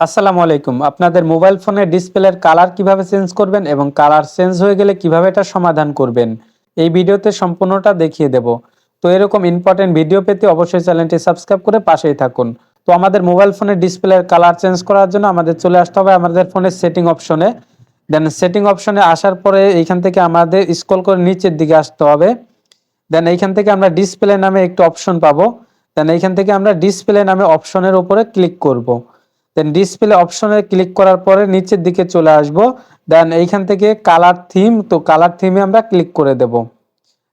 আসসালামু আলাইকুম। আপনাদের মোবাইল ফোনের ডিসপ্লের কালার কীভাবে চেঞ্জ করবেন এবং কালার চেঞ্জ হয়ে গেলে কীভাবে এটা সমাধান করবেন, এই ভিডিওতে সম্পূর্ণটা দেখিয়ে দেব। তো এরকম ইম্পর্টেন্ট ভিডিও পেতে অবশ্যই চ্যানেলটি সাবস্ক্রাইব করে পাশেই থাকুন। তো আমাদের মোবাইল ফোনের ডিসপ্লের কালার চেঞ্জ করার জন্য আমাদের চলে আসতে হবে আমাদের ফোনের সেটিং অপশনে দেন সেটিং অপশনে আসার পরে এইখান থেকে আমাদের স্ক্রল করে নিচের দিকে আসতে হবে। দেন এইখান থেকে আমরা ডিসপ্লে নামে একটু অপশন পাবো। দেন এইখান থেকে আমরা ডিসপ্লে নামে অপশনের উপরে ক্লিক করব। দেন ডিসপ্লে অপশনে ক্লিক করার পরে নিচের দিকে চলে আসব। দেন এইখান থেকে কালার থিম তো কালার থিমে আমরা ক্লিক করে দেব।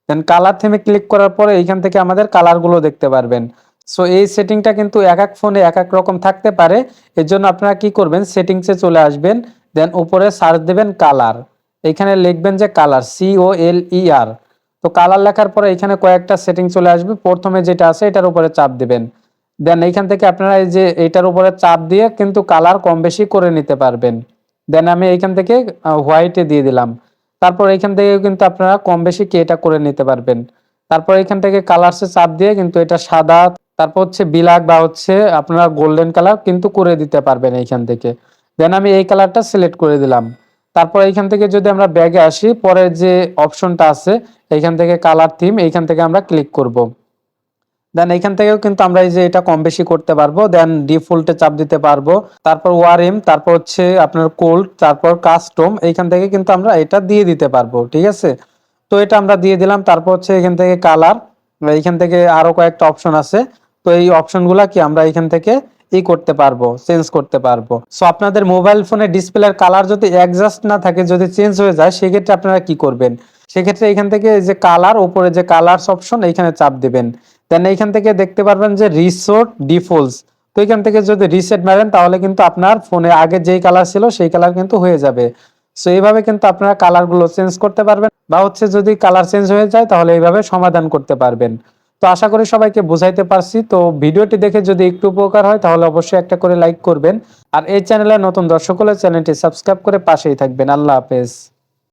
দেন কালার থিমে ক্লিক করার পরে এইখান থেকে আমাদের কালারগুলো দেখতে পারবেন। সো এই সেটিংটা কিন্তু এক এক ফোনে এক এক রকম থাকতে পারে। এর জন্য আপনারা কি করবেন? সেটিংসে চলে আসবেন। দেন উপরে সার্চ দেবেন কালার এখানে লিখবেন যে কালার সি ও এল ই আর তো কালার লেখার পরে এখানে কয়েকটা সেটিং চলে আসবে। প্রথমে যেটা আছে এটার উপরে চাপ দিবেন। দেন এইখান থেকে আপনারা এই যে এইটার উপরে চাপ দিয়ে কিন্তু কালার কম বেশি করে নিতে পারবেন। দেন আমি এইখান থেকে হোয়াইটে দিয়ে দিলাম। তারপর এইখান থেকে কিন্তু আপনারা কম বেশি কি এটা করে নিতে পারবেন। তারপর এখান থেকে কালারসে চাপ দিয়ে কিন্তু এটা সাদা, তারপর হচ্ছে বিলাক বা হচ্ছে আপনারা গোল্ডেন কালার কিন্তু করে দিতে পারবেন এইখান থেকে। দেন আমি এই কালারটা সিলেক্ট করে দিলাম। তারপর এইখান থেকে যদি আমরা ব্যাগে আসি, পরের যে অপশনটা আছে, এইখান থেকে কালার থিম এইখান থেকে আমরা ক্লিক করব। দেন এখান থেকেও কিন্তু আমরা এই যে এটা কম বেশি করতে পারব। দেন ডিফল্টে চাপ দিতে পারব। তারপর ওয়ারিম তারপর হচ্ছে আপনার কোল্ড, তারপর কাস্টম এইখান থেকে কিন্তু আমরা এটা দিয়ে দিতে পারব, ঠিক আছে? তো এটা আমরা দিয়ে দিলাম। তারপর হচ্ছে এখান থেকে কালার এইখান থেকে আরও কয়েকটা অপশন আছে। তো এই অপশনগুলা কি আমরা এখান থেকে ই করতে পারব, চেঞ্জ করতে পারব। সো আপনাদের মোবাইল ফোনে ডিসপ্লের কালার যদি অ্যাডজাস্ট না থাকে, যদি চেঞ্জ হয়ে যায়, সেক্ষেত্রে আপনারা কি করবেন? সেক্ষেত্রে এখান থেকে যে কালার, উপরে যে কালারস অপশন এইখানে চাপ দিবেন। দেন এইখান থেকে দেখতে পারবেন যে রিসোর্ট ডিফল্টস তো এখান থেকে যদি রিসেট মারেন, তাহলে কিন্তু আপনার ফোনে আগে যেই কালার ছিল, সেই কালার কিন্তু হয়ে যাবে। সো এইভাবে কিন্তু আপনারা কালারগুলো চেঞ্জ করতে পারবেন বা হচ্ছে যদি কালার চেঞ্জ হয়ে যায়, তাহলে এইভাবে সমাধান করতে পারবেন। তো আশা করি সবাইকে বুঝাইতে পারছি। তো ভিডিওটি দেখে যদি একটু উপকার হয়, তাহলে অবশ্যই একটা করে লাইক করবেন। আর এই চ্যানেলে নতুন দর্শক হলে চ্যানেলটি সাবস্ক্রাইব করে পাশেই থাকবেন। আল্লাহ হাফেজ।